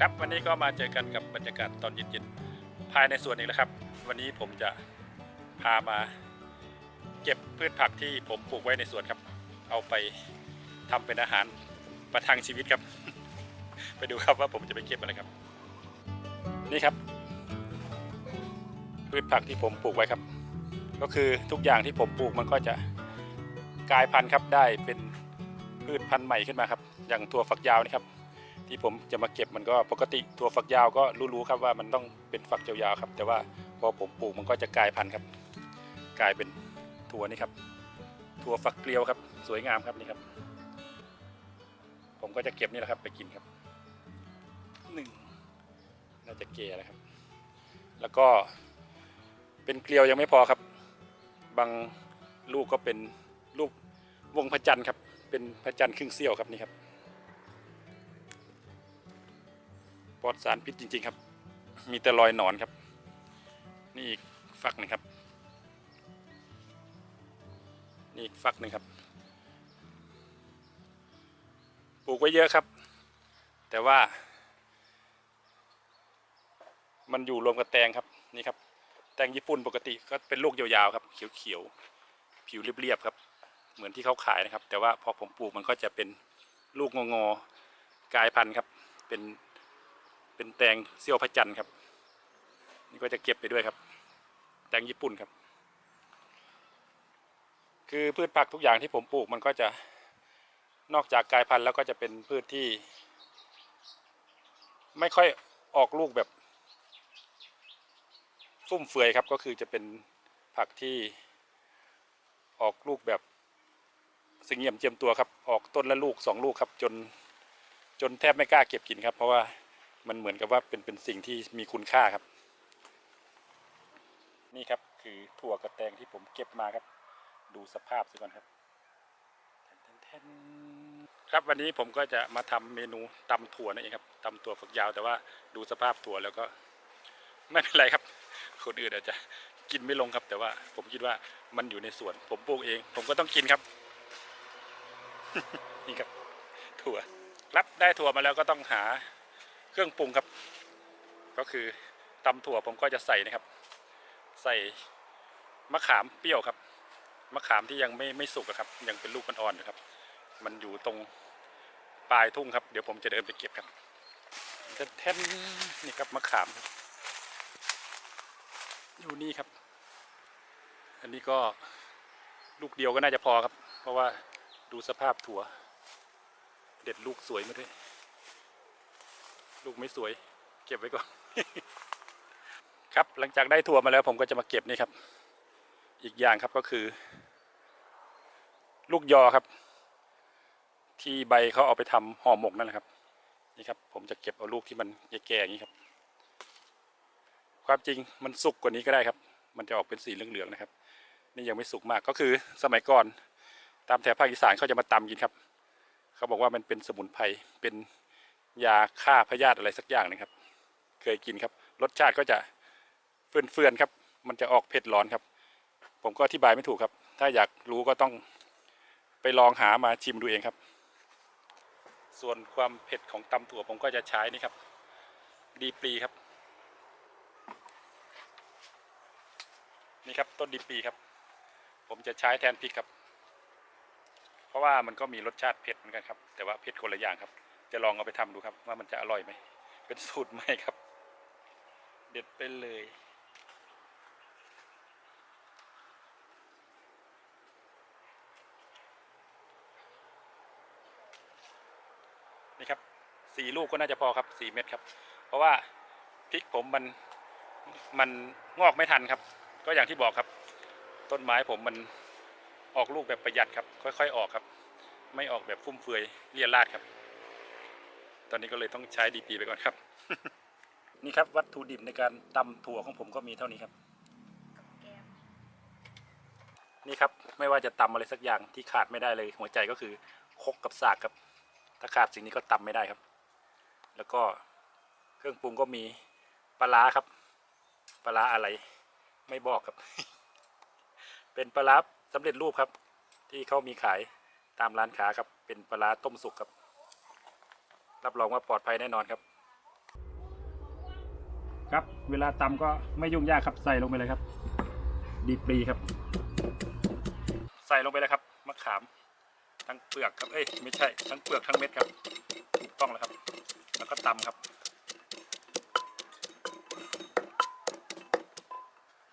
ครับวันนี้ก็มาเจอกันกับบรรยากาศตอนเย็นๆภายในสวนอีกแล้วครับ วันนี้ผมจะพามาเก็บพืชผักที่ผมปลูกไว้ในสวนครับ เอาไปทำเป็นอาหารประทังชีวิตครับ ไปดูครับว่าผมจะไปเก็บอะไรครับ นี่ครับ พืชผักที่ผมปลูกไว้ครับ ก็คือทุกอย่างที่ผมปลูกมันก็จะกลายพันธุ์ครับได้เป็นพืชพันธุ์ใหม่ขึ้นมาครับ อย่างถั่วฝักยาวนี่ครับ ที่ผมจะมาเก็บมันก็ปกติถั่วฝักยาวก็รู้ๆครับว่ามันต้องเป็นฝักยาวๆครับ แต่ว่าพอผมปลูกมันก็จะกลายพันธุ์ครับ กลายเป็นถั่วนี่ครับ ถั่วฝักเกลียวครับ สวยงามครับนี่ครับ ผมก็จะเก็บนี่แหละครับ ไปกินครับหนึ่งน่าจะเกแล้วครับ แล้วก็เป็นเกลียวยังไม่พอครับ บางลูกก็เป็นลูกวงพระจันทร์ครับ เป็นพระจันทร์ครึ่งเสี้ยวครับนี่ครับ ลอดสารพิษจริง ๆ ครับ มีแต่รอยหนอนครับ นี่อีกฝักหนึ่งครับ นี่อีกฝักหนึ่งครับ ปลูกไว้เยอะครับ แต่ว่า มันอยู่รวมกับแตงครับนี่ครับ แตงญี่ปุ่นปกติก็เป็นลูกยาวๆครับ เขียวๆผิวเรียบๆครับ เหมือนที่เขาขายนะครับ แต่ว่าพอผมปลูกมันก็จะเป็นลูกงอๆกลายพันธุ์ครับ เป็น เป็นแตงเซี่ยวพระจันทร์ครับ นี่ก็จะเก็บไปด้วยครับ แตงญี่ปุ่นครับ คือพืชผักทุกอย่างที่ผมปลูกมันก็จะนอกจากกลายพันธุ์แล้วก็จะเป็นพืชที่ ไม่ค่อยออกลูกแบบฟุ่มเฟือยครับก็คือจะเป็นผักที่ออกลูกแบบสิงเหี่ยมเจียมตัวครับ ออกต้นละลูกสองลูกครับ จนจนแทบไม่กล้าเก็บกินครับ เพราะว่า มันเหมือนกับว่าเป็นเป็นสิ่งที่มีคุณค่าครับ นี่ครับคือถั่วกระแตงที่ผมเก็บมาครับ ดูสภาพสิก่อนครับครับวันนี้ผมก็จะมาทำเมนูตำถั่วนั่นเองครับตำถั่วฝักยาวแต่ว่าดูสภาพถั่วแล้วก็ ไม่เป็นไรครับ คนอื่นอาจจะกินไม่ลงครับ แต่ว่าผมคิดว่ามันอยู่ในสวน ผมปลูกเอง ผมก็ต้องกินครับ นี่ครับ ถั่วรับได้ถั่วมาแล้วก็ต้องหา เครื่องปรุงครับ ก็คือตำถั่วผมก็จะใส่นะครับ ใส่มะขามเปรี้ยวครับมะขามที่ยังไม่ไม่สุกอะครับ ยังเป็นลูกอ่อนๆอยู่ครับ มันอยู่ตรงปลายทุ่งครับ เดี๋ยวผมจะเดินไปเก็บครับจะแท่นนี่ครับมะขามครับอยู่นี่ครับ อันนี้ก็ลูกเดียวก็น่าจะพอครับ เพราะว่าดูสภาพถั่ว เด็ดลูกสวยมาด้วย ลูกไม่สวย เก็บไว้ก่อน ครับหลังจากได้ถั่วมาแล้ว ผมก็จะมาเก็บนี่ครับ อีกอย่างครับก็คือ ลูกยอครับ ที่ใบเขาเอาไปทำห่อหมกนั่นแหละครับ นี่ครับ ผมจะเก็บเอาลูกที่มันแก่ๆอย่างนี้ครับ ความจริงมันสุกกว่านี้ก็ได้ครับ มันจะออกเป็นสีเหลืองๆนะครับ นี่ยังไม่สุกมากก็คือสมัยก่อน ตามแถบภาคอีสานเขาจะมาตำกินครับ เขาบอกว่ามันเป็นสมุนไพรเป็น ยาฆ่าพยาธิอะไรสักอย่างนะครับ เคยกินครับ รสชาติก็จะเฟื่อนๆครับ มันจะออกเผ็ดร้อนครับ ผมก็อธิบายไม่ถูกครับ ถ้าอยากรู้ก็ต้องไปลองหามาชิมดูเองครับ ส่วนความเผ็ดของตำถั่วผมก็จะใช้นี่ครับ ดีปรีครับ นี่ครับต้นดีปรีครับ ผมจะใช้แทนพริกครับ เพราะว่ามันก็มีรสชาติเผ็ดเหมือนกันครับ แต่ว่าเผ็ดคนละอย่างครับ จะลองเอาไปทำดูครับ ว่ามันจะอร่อยไหม เป็นสูตรไหมครับ เด็ดไปเลยนี่ครับสี่ลูกก็น่าจะพอครับสี่เม็ดครับ เพราะว่าพริกผมมันมันงอกไม่ทันครับ ก็อย่างที่บอกครับ ต้นไม้ผมมันออกลูกแบบประหยัดครับ ค่อย ๆ ออกครับ ไม่ออกแบบฟุ่มเฟือยเลี่ยราดครับ ตอนนี้ก็เลยต้องใช้ดีปีไปก่อนครับ นี่ครับวัตถุดิบในการตำถั่วของผมก็มีเท่านี้ครับ นี่ครับไม่ว่าจะตำอะไรสักอย่างที่ขาดไม่ได้เลย หัวใจก็คือคกกับสากครับ ถ้าขาดสิ่งนี้ก็ตำไม่ได้ครับ แล้วก็เครื่องปรุงก็มีปลาร้าครับปลาร้าอะไร ไม่บอกครับ เป็นปลาร้าสำเร็จรูปครับ ที่เขามีขายตามร้านค้าครับ เป็นปลาร้าต้มสุกครับ รับรองว่าปลอดภัยแน่นอนครับ ครับเวลาตำก็ไม่ยุ่งยากครับใส่ลงไปเลยครับ ดีปรีครับ ใส่ลงไปเลยครับมะขาม ทั้งเปลือกครับเอ้ยไม่ใช่ทั้งเปลือกทั้งเม็ดครับถูกต้องแล้วครับ แล้วก็ตำครับ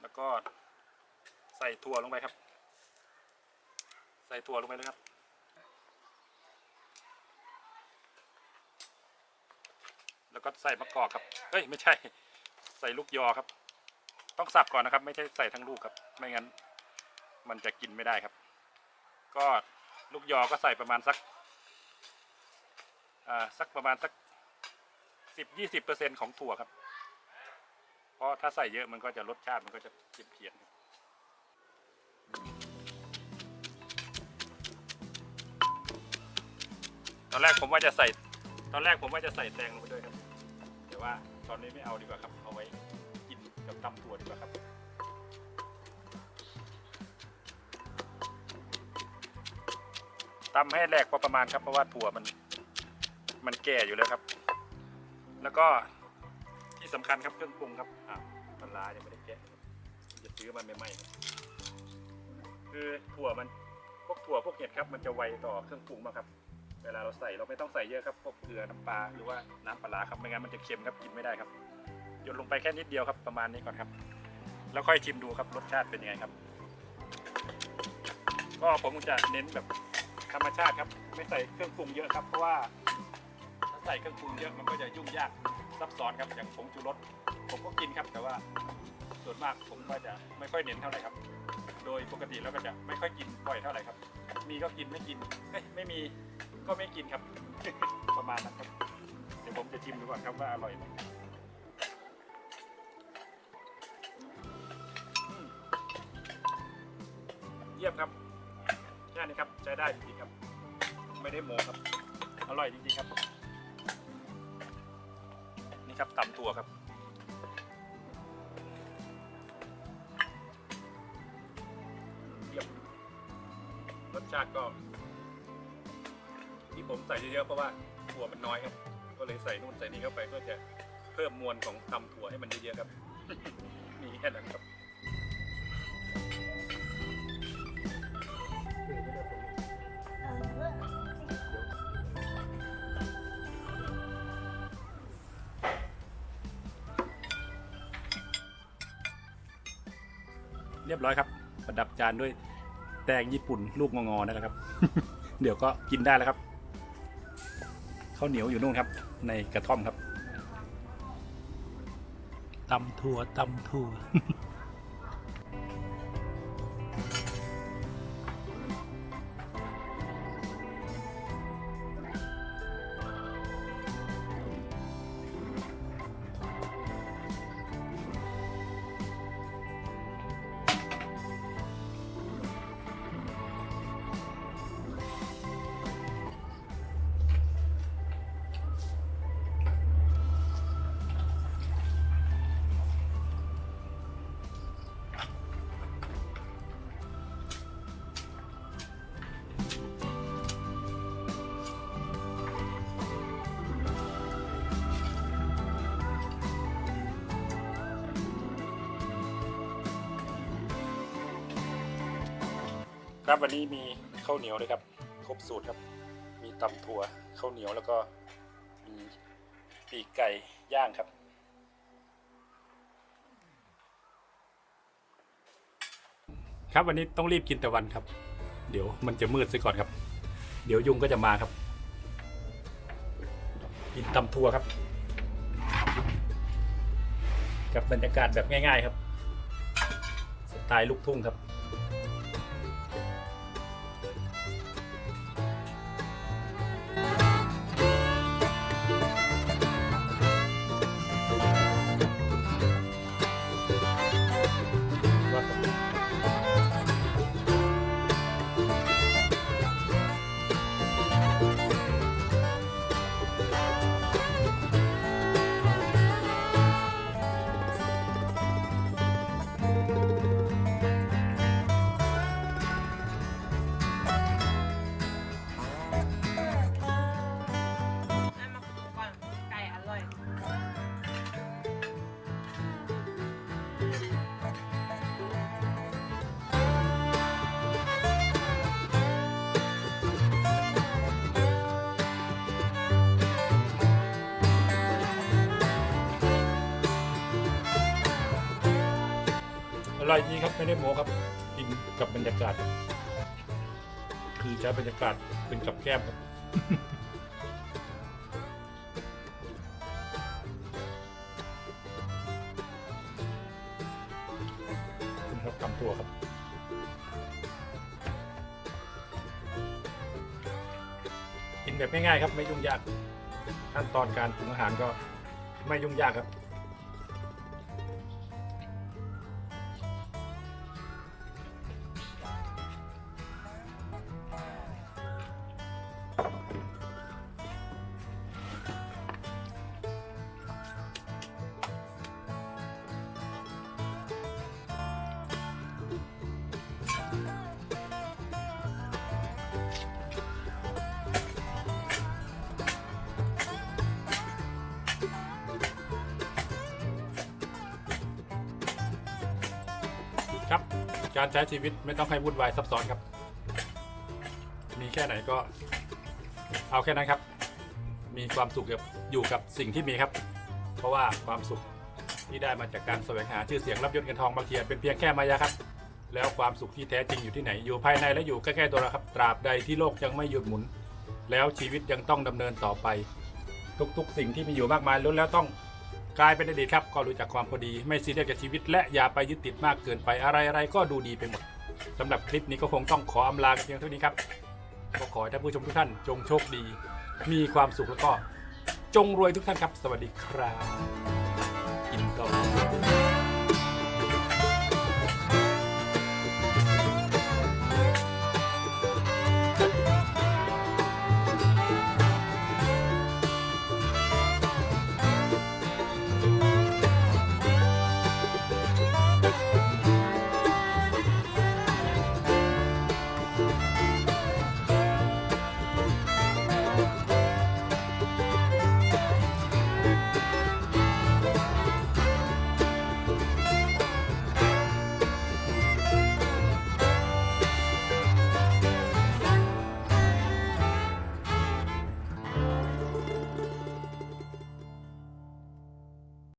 แล้วก็ใส่ถั่วลงไปครับ ใส่ถั่วลงไปเลยครับ แล้วก็ใส่มะกอกครับ เอ้ยไม่ใช่ ใส่ลูกยอครับ ต้องสับก่อนนะครับ ไม่ใช่ใส่ทั้งลูกครับ ไม่งั้น มันจะกินไม่ได้ครับ ก็ลูกยอก็ใส่ประมาณสักอ่าสักประมาณสักสิบยี่สิบเปอร์เซ็นของถั่วครับ เพราะถ้าใส่เยอะมันก็จะรสชาติมันก็จะเพี้ยนเพียนครับตอนแรกผมว่าจะใส่ ตอนแรกผมว่าจะใส่แตงลงไปด้วยครับ ว่าตอนนี้ไม่เอาดีกว่าครับ เอาไว้กินกับตำถั่วดีกว่าครับตำให้แหลกพอประมาณครับเพราะว่าถั่วมันมันแก่อยู่แล้วครับ แล้วก็ที่สำคัญครับเครื่องปรุงครับอ่าปลาร้ายังไม่ได้แกะจะซื้อมันใหม่ๆคคือถั่วมันพวกถั่วพวกเห็ดครับ มันจะไวต่อเครื่องปรุงมากครับ เวลาเราใส่เราไม่ต้องใส่เยอะครับพวกเกลือน้ำปลาหรือว่าน้ำปลาครับไม่งั้นมันจะเค็มครับกินไม่ได้ครับหยดลงไปแค่นิดเดียวครับประมาณนี้ก่อนครับ แล้วค่อยชิมดูครับรสชาติเป็นยังไงครับ ก็ผมจะเน้นแบบธรรมชาติครับ ไม่ใส่เครื่องปรุงเยอะครับเพราะว่าถ้าใส่เครื่องปรุงเยอะมันก็จะยุ่งยากซับซ้อนครับอย่างผงชูรสผมก็กินครับ แต่ว่าส่วนมากผมก็จะไม่ค่อยเน้นเท่าไหร่ครับ โดยปกติแล้วก็จะไม่ค่อยกินบ่อยเท่าไหร่ครับ มีก็กินไม่กินเอ้ยไม่มี ก็ไม่กินครับ ประมาณนั้นครับ เดี๋ยวผมจะชิมดูก่อนครับว่าอร่อยไหมเยี่ยมครับ แค่นี้ครับใช้ได้จริงๆครับ ไม่ได้โมครับ อร่อยจริงๆครับ นี่ครับตำถั่วครับเยี่ยมรสชาติก็ ที่ผมใส่เยอะๆเพราะว่าถั่วมันน้อยครับ ก็เลยใส่นู่นใส่นี่เข้าไปเพื่อจะเพิ่มมวลของตำถั่วให้มันเยอะๆครับมีแค่นั้นครับเรียบร้อยครับ ประดับจานด้วยแตงญี่ปุ่นลูกงอๆนั่นแหละครับ เดี๋ยวก็กินได้แล้วครับ ข้าวเหนียวอยู่นู่นครับ ในกระท่อมครับตำถั่วตำถั่ว ครับวันนี้มีข้าวเหนียวเลยครับ ครบสูตรครับ มีตำถั่วข้าวเหนียวแล้วก็มีปีกไก่ย่างครับ ครับวันนี้ต้องรีบกินแต่วันครับ เดี๋ยวมันจะมืดซะก่อนครับ เดี๋ยวยุงก็จะมาครับ กินตำถั่วครับกับบรรยากาศแบบง่าย ๆ ครับ สไตล์ลูกทุ่งครับ อร่อยจริงครับไม่ได้โม้ครับกินกับบรรยากาศ คือใช้บรรยากาศเป็นกับแก้มครับคุณครับตำตัวครับกินแบบง่ายๆครับ ไม่ยุ่งยาก ขั้นตอนการปรุงอาหารก็ไม่ยุ่งยากครับ การใช้ชีวิตไม่ต้องให้วุ่นวายซับซ้อนครับ มีแค่ไหนก็ เอาแค่นั้นครับ มีความสุขกับอยู่กับสิ่งที่มีครับ เพราะว่าความสุขที่ได้มาจากการแสวงหาชื่อเสียงรับยศเงินทองบางทีเป็นเพียงแค่มายาครับ แล้วความสุขที่แท้จริงอยู่ที่ไหนอยู่ภายในและอยู่ใกล้ๆตัวเราครับตราบใดที่โลกยังไม่หยุดหมุน แล้วชีวิตยังต้องดำเนินต่อไป ทุกๆ สิ่งที่มีอยู่มากมายล้วนแล้วต้อง กลายเป็นอดีตครับก็รู้จักความพอดีไม่ซีเรียสกับชีวิต และอย่าไปยึดติดมากเกินไปอะไรอะไรก็ดูดีไปหมดสำหรับคลิปนี้ก็คงต้องขออำลาเพียงเท่านี้ครับก็ขอให้ท่านผู้ชมทุกท่านจงโชคดี มีความสุขแล้วก็จงรวยทุกท่านครับ สวัสดีครับ อินต่อ